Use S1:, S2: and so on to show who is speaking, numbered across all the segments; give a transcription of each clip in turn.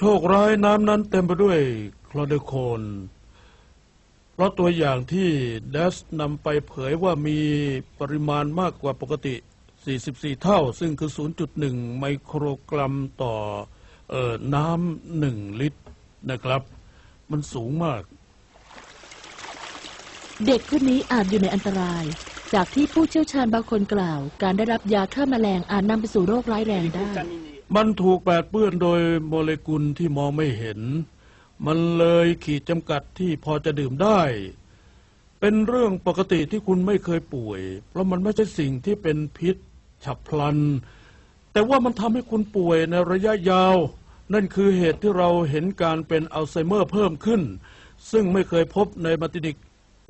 S1: โชคร้ายน้ำนั้นเต็มไปด้วยคลอเดโคน เพราะตัวอย่างที่เดสนำไปเผยว่ามีปริมาณมากกว่าปกติ 44 เท่า ซึ่งคือ 0.1 ไมโครกรัมต่อออน้ำหนึ่งลิตรนะครับ มันสูงมาก
S2: เด็กคนนี้อาจอยู่ในอันตราย จากที่ผู้เชี่ยวชาญบางคนกล่าว การได้รับยาฆ่าแมลงอาจนำไปสู่โรคร้ายแรงได้
S1: มันถูกแปดเปื้อนโดยโมเลกุลที่มองไม่เห็น มันเลยขีดจำกัดที่พอจะดื่มได้ เป็นเรื่องปกติที่คุณไม่เคยป่วย เพราะมันไม่ใช่สิ่งที่เป็นพิษฉับพลัน แต่ว่ามันทำให้คุณป่วยในระยะยาว นั่นคือเหตุที่เราเห็นการเป็นอัลไซเมอร์เพิ่มขึ้น ซึ่งไม่เคยพบในมาตินิก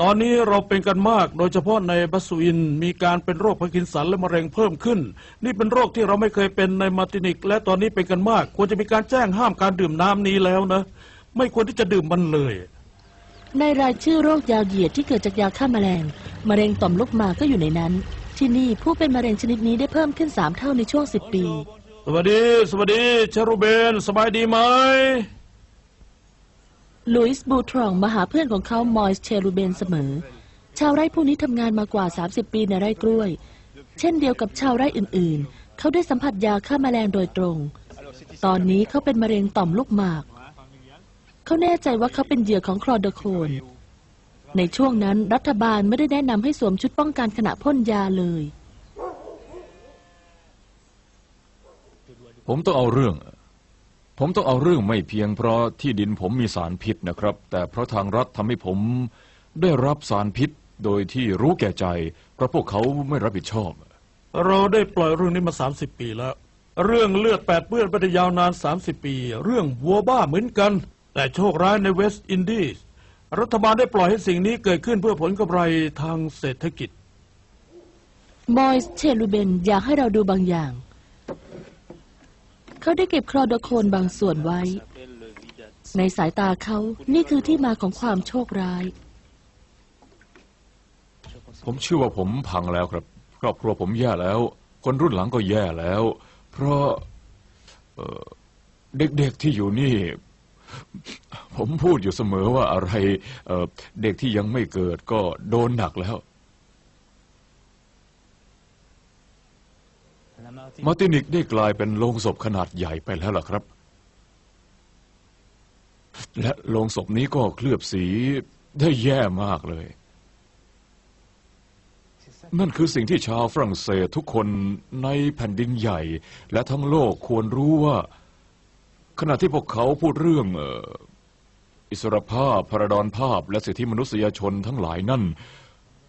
S1: ตอนนี้เราเป็นกันมาก โดยเฉพาะในบัสซูอินมีการเป็นโรคพาร์กินสันและมะเร็งเพิ่มขึ้น นี่เป็นโรคที่เราไม่เคยเป็นในมาตินิก และตอนนี้เป็นกันมาก ควรจะมีการแจ้งห้ามการดื่มน้ำนี้แล้วนะ ไม่ควรที่จะดื่มมันเลย
S2: ในรายชื่อโรคยาวเหยียดที่เกิดจากยาฆ่าแมลง มะเร็งต่อมลูกหมากก็อยู่ในนั้น ที่นี่ผู้เป็นมะเร็งชนิดนี้ได้เพิ่มขึ้น 3 เท่าในช่วง 10 ปี
S1: สวัสดี สวัสดีเชรูเบน สบายดีไหม
S2: ลุยส์บูทรองมาหาเพื่อนของเขามอยส์เชลูเบนเสมอ ชาวไร่ผู้นี้ทำงานมากว่า 30 ปีในไร่กล้วย เช่นเดียวกับชาวไร่อื่นๆ เขาได้สัมผัสยาฆ่าแมลงโดยตรง ตอนนี้เขาเป็นมะเร็งต่อมลูกหมาก เขาแน่ใจว่าเขาเป็นเหยื่อของคลอโดโคนในช่วงนั้นรัฐบาลไม่ได้แนะนำให้สวมชุดป้องกันขณะพ่นยาเลย
S3: ผมต้องเอาเรื่อง ผมต้องเอาเรื่องไม่เพียงเพราะที่ดินผมมีสารพิษนะครับ แต่เพราะทางรัฐทำให้ผมได้รับสารพิษโดยที่รู้แก่ใจเพราะพวกเขาไม่รับผิดชอบ
S1: เราได้ปล่อยเรื่องนี้มา 30 ปีแล้ว เรื่องเลือดแปดเปื้อนไปได้ยาวนาน 30 ปี เรื่องวัวบ้าเหมือนกัน แต่โชคร้ายในเวสต์อินดีสรัฐบาลได้ปล่อยให้สิ่งนี้เกิดขึ้นเพื่อผลกำไรทางเศรษฐกิจ
S2: มอยส์เชลูเบนอยากให้เราดูบางอย่าง เขาได้เก็บคลอโดโคนบางส่วนไว้ ในสายตาเขานี่คือที่มาของความโชคร้าย
S3: ผมเชื่อว่าผมพังแล้วครับ ครอบครัวผมแย่แล้ว คนรุ่นหลังก็แย่แล้ว เพราะเอ่อเด็กๆที่อยู่นี่ ผมพูดอยู่เสมอว่าอะไรเอ่อเด็กที่ยังไม่เกิดก็โดนหนักแล้ว มาร์ตินิกได้กลายเป็นโลงศพขนาดใหญ่ไปแล้วล่ะครับ และโลงศพนี้ก็เคลือบสีได้แย่มากเลย นั่นคือสิ่งที่ชาวฝรั่งเศสทุกคนในแผ่นดินใหญ่ และทั้งโลกควรรู้ว่า ขณะที่พวกเขาพูดเรื่องอิสรภาพพระดอนภาพ และสิทธิมนุษยชนทั้งหลายนั่น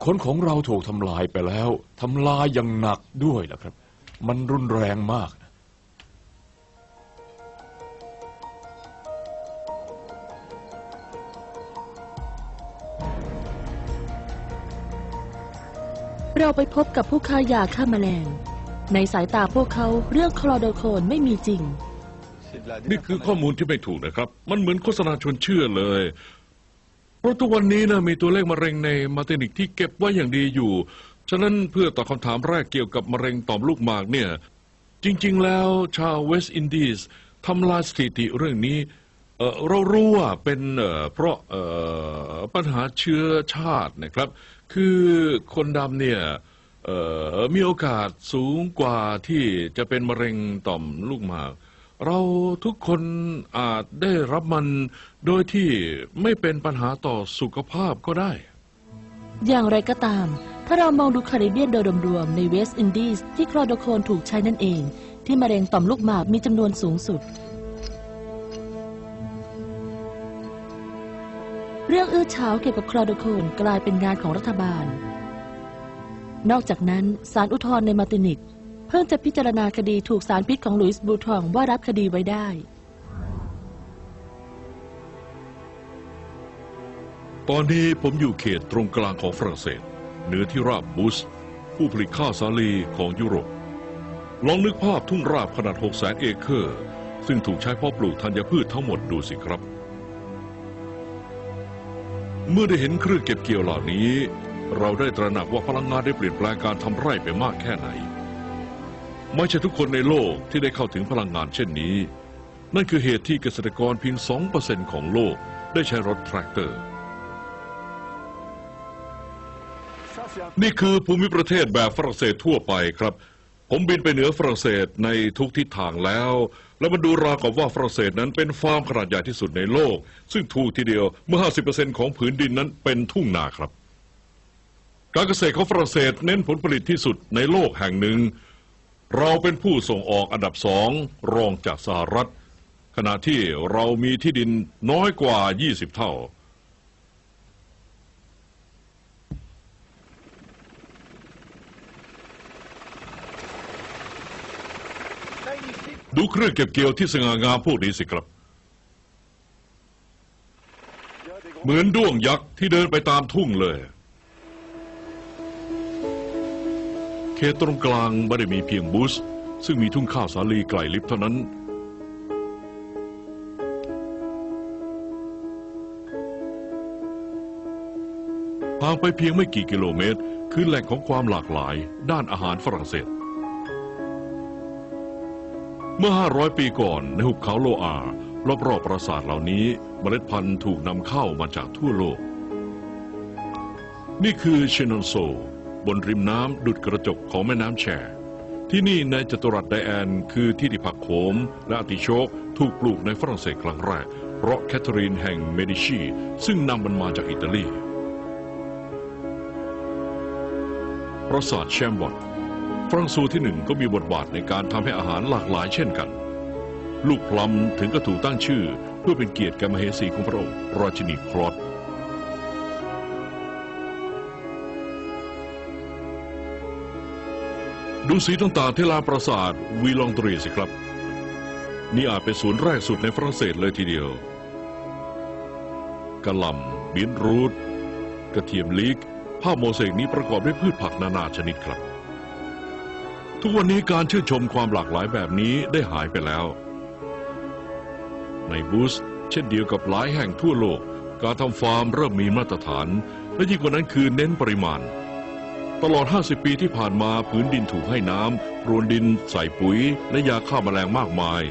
S3: คนของเราถูกทำลายไปแล้วทำลายอย่างหนักด้วยล่ะครับ มันรุนแรงมากนะ
S2: เราไปพบกับผู้ค้ายาฆ่าแมลง ในสายตาพวกเขาเรื่องคลอโดโคนไม่มีจริง
S4: นี่คือข้อมูลที่ไม่ถูกนะครับ มันเหมือนโฆษณาชวนเชื่อเลย เพราะทุกวันนี้นะมีตัวเลขมะเร็งในมาร์ตินิกที่เก็บไว้อย่างดีอยู่ ฉะนั้นเพื่อตอบคำถามแรกเกี่ยวกับมะเร็งต่อมลูกหมากเนี่ย จริง ๆ แล้วชาวเวสต์อินดีสทำลายสถิติเรื่องนี้เอ่อเรารู้ว่าเป็นเอ่อเพราะเอ่อปัญหาเชื้อชาตินะครับ คือคนดำเนี่ยเอ่อมีโอกาสสูงกว่าที่จะเป็นมะเร็งต่อมลูกหมาก เราทุกคนอาจได้รับมันโดยที่ไม่เป็นปัญหาต่อสุขภาพก็ได้
S2: อย่างไรก็ตาม ถ้าเรามองดูคาริเบียนโดยรวมๆในเวสต์อินดีสที่คลอโดโคนถูกใช้นั่นเอง ที่มะเร็งต่อมลูกหมากมีจำนวนสูงสุด เรื่องอื้อเฉาเกี่ยวกับคลอโดโคนกลายเป็นงานของรัฐบาล นอกจากนั้นศาลอุทธรณ์ในมาตินิก เพิ่งจะพิจารณาคดีถูกสารพิษของลุยส์บูทองว่ารับคดีไว้ได้
S4: ตอนนี้ผมอยู่เขตตรงกลางของฝรั่งเศสเหนือที่ราบบุสผู้ผลิตข้าวสาลีของยุโรป ลองนึกภาพทุ่งราบขนาด6 0 0 0 0 0เอเคอร์ ซึ่งถูกใช้เพาะปลูกธัญพืชทั้งหมดดูสิครับ เมื่อได้เห็นเครื่องเก็บเกี่ยวเหล่านี้ เราได้ตระหนักว่าพลังงานได้เปลี่ยนแปลงการทำไร่ไปมากแค่ไหน ไม่ใช่ทุกคนในโลกที่ได้เข้าถึงพลังงานเช่นนี้ นั่นคือเหตุที่เกษตรกรเพียง 2%ของโลกได้ใช้รถแทรกเตอร์ นี่คือภูมิประเทศแบบฝรั่งเศสทั่วไปครับ ผมบินไปเหนือฝรั่งเศสในทุกทิศทางแล้ว และมันดูราวกับว่าฝรั่งเศสนั้นเป็นฟาร์มขนาดใหญ่ที่สุดในโลก ซึ่งถูกทีเดียวเมื่อ 50%ของผืนดินนั้นเป็นทุ่งนาครับ การเกษตรของฝรั่งเศสเน้นผลผลิตที่สุดในโลกแห่งหนึ่ง เราเป็นผู้ส่งออกอันดับสองรองจากสหรัฐ ขณะที่เรามีที่ดินน้อยกว่า 20 เท่า ดูเครื่องเก็บเกี่ยวที่สง่างามพวกนี้สิครับ เหมือนด้วงยักษ์ที่เดินไปตามทุ่งเลย เขตตรงกลางไม่ได้มีเพียงบูส ซึ่งมีทุ่งข้าวสาลีไกลลิบเท่านั้น ห่างไปเพียงไม่กี่กิโลเมตร คือแหล่งของความหลากหลาย ด้านอาหารฝรั่งเศส เมื่อ 500 ปีก่อนในหุบเขาโลอา รอบๆปราสาทเหล่านี้เมล็ดพันธุ์ถูกนำเข้ามาจากทั่วโลก นี่คือเชนอนโซ บนริมน้ำดุดกระจกของแม่น้ำแชร์ที่นี่ในจัตุรัสไดแอน คือที่ที่ผักโขม และอติโชกถูกปลูกในฝรั่งเศสครั้งแรก เพราะแคทเธอรีนแห่งเมดิชี ซึ่งนำมันมาจากอิตาลี ปราสาทแชมบอต ฝรั่งซูที่หนึ่งก็มีบทบาทในการทำให้อาหารหลากหลายเช่นกัน ลูกพลัมถึงก็ถูกตั้งชื่อ เพื่อเป็นเกียรติแก่มเหสีของพระองค์ราชินีคลอดดูสีต่างๆที่ลาปราสาทวีลองตรีสิครับ นี่อาจเป็นศูนย์แรกสุดในฝรั่งเศสเลยทีเดียวกะหล่ำบีนรูท กระเทียมลีก ภาพโมเสกนี้ประกอบด้วยพืชผักนานาชนิดครับ ทุกวันนี้การชื่นชมความหลากหลายแบบนี้ได้หายไปแล้ว ในบูสเช่นเดียวกับหลายแห่งทั่วโลก การทำฟาร์มเริ่มมีมาตรฐาน และยิ่งกว่านั้นคือเน้นปริมาณ ตลอด 50 ปีที่ผ่านมาพื้นดินถูกให้น้ำปรวนดิน ใส่ปุ๋ย และยาฆ่าแมลงมากมาย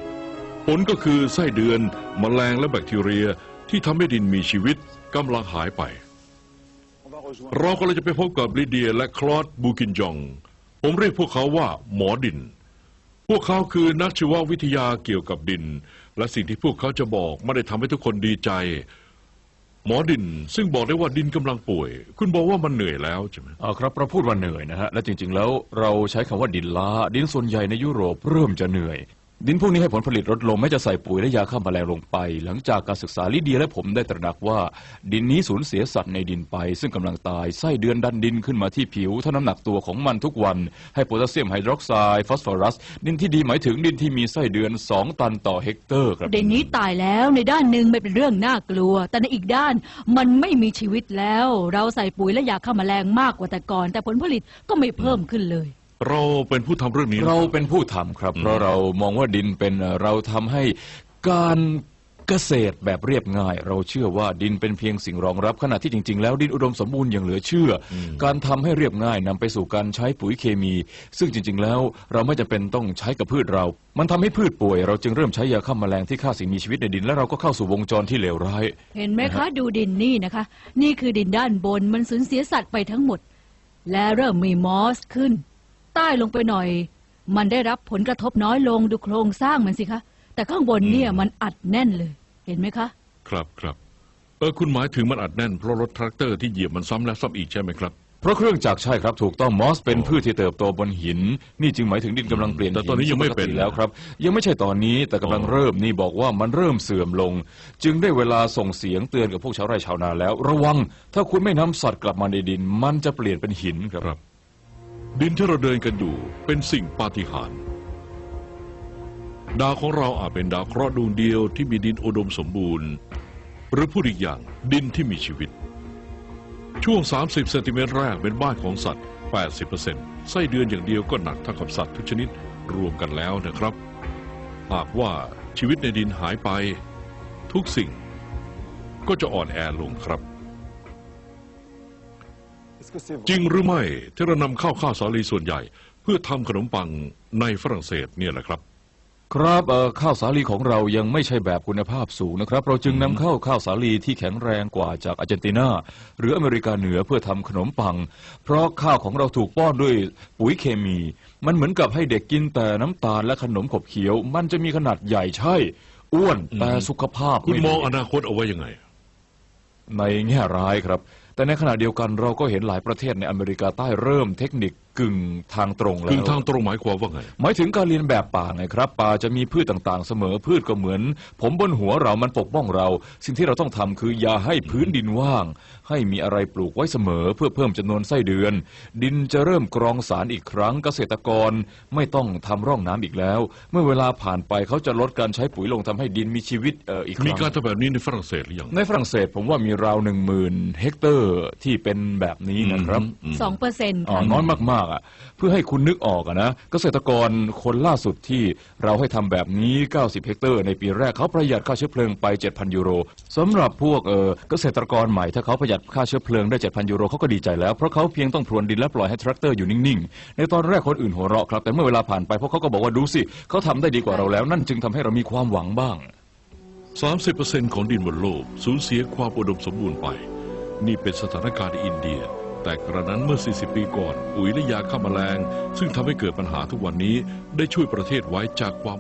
S4: ผลก็คือไส้เดือนแมลงและแบคทีเรียที่ทำให้ดินมีชีวิตกำลังหายไป เราก็เลยจะไปพบกับลิเดียและคลอดบูกินจอง ผมเรียกพวกเขาว่าหมอดิน พวกเขาคือนักชีววิทยาเกี่ยวกับดิน และสิ่งที่พวกเขาจะบอกไม่ได้ทำให้ทุกคนดีใจ หมอดินซึ่งบอกได้ว่าดินกำลังป่วย คุณบอกว่ามันเหนื่อยแล้วใช่ไหม
S3: เอาครับเราพูดว่าเหนื่อยนะฮะ และจริงๆแล้วเราใช้คำว่าดินล้า ดินส่วนใหญ่ในยุโรปเริ่มจะเหนื่อย ดินพวกนี้ให้ผลผลิตลดลงแม้จะใส่ปุ๋ยและยาฆ่าแมลงลงไป หลังจากการศึกษาลิเดียและผมได้ตระหนักว่า ดินนี้สูญเสียสัตว์ในดินไป ซึ่งกำลังตายไส้เดือนดันดินขึ้นมาที่ผิวเท่าน้ำหนักตัวของมันทุกวัน ให้โพแทสเซียมไฮดรอกไซด์ฟอสฟอรัส ดินที่ดีหมายถึงดินที่มีไส้เดือน 2 ตันต่อเฮกเตอร์ครับ
S5: เดนนี้ตายแล้วในด้านหนึ่งไม่เป็นเรื่องน่ากลัว แต่ในอีกด้านมันไม่มีชีวิตแล้ว เราใส่ปุ๋ยและยาฆ่าแมลงมากกว่าแต่ก่อน แต่ผลผลิตก็ไม่เพิ่มขึ้นเลย
S4: เราเป็นผู้ทำเรื่องนี้
S3: เราเป็นผู้ทำครับ เพราะเรามองว่าดินเป็นเอ่อเราทำให้การเกษตรแบบเรียบง่าย เราเชื่อว่าดินเป็นเพียงสิ่งรองรับขณะที่จริง ๆ แล้วดินอุดมสมบูรณ์อย่างเหลือเชื่ออการทำให้เรียบง่ายนำไปสู่การใช้ปุ๋ยเคมี ซึ่งจริง ๆ แล้วเราไม่จำเป็นต้องใช้กับพืชเรา มันทำให้พืชป่วย เราจึงเริ่มใช้ยาฆ่าแมลงที่ฆ่าสิ่งมีชีวิตในดินและเราก็เข้าสู่วงจรที่เลวร้าย
S5: เห็นไหมคะ ดูดินนี่นะคะ นี่คือดินด้านบนมันสูญเสียสัตว์ไปทั้งหมด และเริ่มมีมอสขึ้น ใต้ลงไปหน่อย มันได้รับผลกระทบน้อยลงดูโครงสร้างมันสิคะ แต่ข้างบนเนี่ยมันอัดแน่นเลย เห็นไหมคะ
S4: ครับครับเออคุณหมายถึงมันอัดแน่นเพราะรถแทรกเตอร์ที่เหยียบมันซ้ำแล้วซ้ำอีกใช่ไหมครับ
S3: เพราะเครื่องจักรใช่ครับถูกต้องมอสเป็นพืชที่เติบโตบนหิน นี่จึงหมายถึงดินกำลังเปลี่ยน
S4: แต่ตอนนี้
S3: หิ
S4: ยังไม่
S3: ซึ่
S4: เป็น
S3: กติแล้วครับ ยังไม่ใช่ตอนนี้แต่กำลัง
S4: อ๋อ
S3: เริ่มนี่บอกว่ามันเริ่มเสื่อมลง จึงได้เวลาส่งเสียงเตือนกับพวกชาวไร่ชาวนาแล้ว ระวัง ถ้าคุณไม่นำสัตว์กลับมาในดิน มันจะเปลี่ยนเป็นหินครับ
S4: ครับ ดินที่เราเดินกันอยู่เป็นสิ่งปาฏิหาริย์ดาวของเราอาจเป็นดาวเคราะห์ดวงเดียวที่มีดินอุดมสมบูรณ์ หรือพูดอีกอย่างดินที่มีชีวิต ช่วง 30เซนติเมตรแรกเป็นบ้านของสัตว์ 80%ไส้เดือนอย่างเดียวก็หนักเท่ากับสัตว์ทุกชนิดรวมกันแล้วนะครับ หากว่าชีวิตในดินหายไป ทุกสิ่งก็จะอ่อนแอลงครับ จริงหรือไม่ที่เรานำเข้าวข้าวสาลีส่วนใหญ่ เพื่อทำขนมปังในฝรั่งเศสเนี่ยแหละครับ
S3: ครับเอ่อข้าวสาลีของเรายังไม่ใช่แบบคุณภาพสูงนะครับ เราจึงนำเข้าข้าวสาลีที่แข็งแรงกว่าจากอาร์เจนตินาหรืออเมริกาเหนือเพื่อทำขนมปัง เพราะข้าวของเราถูกป้อนด้วยปุ๋ยเคมี มันเหมือนกับให้เด็กกินแต่น้ำตาลและขนมขบเคี้ยว มันจะมีขนาดใหญ่ใช่ อ้วนแต่สุขภาพ
S4: คุณ
S3: ไดี
S4: มองอนาคตเอาไว้ยังไง
S3: ในแง่ร้ายครับ แต่ในขณะเดียวกันเราก็เห็นหลายประเทศในอเมริกาใต้เริ่มเทคนิค กึ่งทางตรงแล้
S4: ถึง
S3: ว
S4: ทางตรงหมายความว่าไง
S3: หมายถึงการเรียนแบบป่าไงครับ ป่าจะมีพืชต่างๆ เสมอพืชก็เหมือน ผมบนหัวเรามันปกป้องเรา สิ่งที่เราต้องทำคืออย่าให้พื้นดินว่าง ให้มีอะไรปลูกไว้เสมอเพื่อเพิ่มจำนวนไส้เดือน ดินจะเริ่มกรองสารอีกครั้งเกษตรกรไม่ต้องทำร่องน้ำอีกแล้ว เมื่อเวลาผ่านไปเขาจะลดการใช้ปุ๋ยลงทำให้ดินมีชีวิตเอ่ออีกค
S4: มี
S3: รั้ง
S4: การทำแบบนี้ในฝรั่งเศสหรือยัง
S3: ในฝรั่งเศสผมว่ามีราวหนึ่งหมื่นเฮกเตอร์ที่เป็นแบบนี้นะครับ
S4: อืม
S5: สองเปอร์เซ็นต์
S3: อ๋อน้อยมากๆอะเพื่อให้คุณนึกออกอะนะเกษตรกรคนล่าสุดที่เราให้ทำแบบนี้ 90 เฮกเตอร์ ในปีแรกเขาประหยัดค่าเชื้อเพลิงไป 7,000 ยูโรสำหรับพวกเออเกษตรกรใหม่ถ้าเขาประหยัดค่าเชื้อเพลิงได้ 7,000 ยูโรเขาก็ดีใจแล้ว เพราะเขาเพียงต้องพรวนดินและปล่อยให้แทรกเตอร์อยู่นิ่งๆ ในตอนแรกคนอื่นหัวเราะครับแต่เมื่อเวลาผ่านไปพวกเขาก็บอกว่าดูสิเขาทำได้ดีกว่าเราแล้วนั่นจึงทำให้เรามีความหวังบ้าง
S4: 30%ของดินบนโลกสูญเสียความอุดมสมบูรณ์ไป นี่เป็นสถานการณ์ในอินเดีย แต่กระนั้นเมื่อ 40 ปีก่อน ปุ๋ยและยาฆ่าแมลง ซึ่งทำให้เกิดปัญหาทุกวันนี้ได้ช่วยประเทศไว้จากความ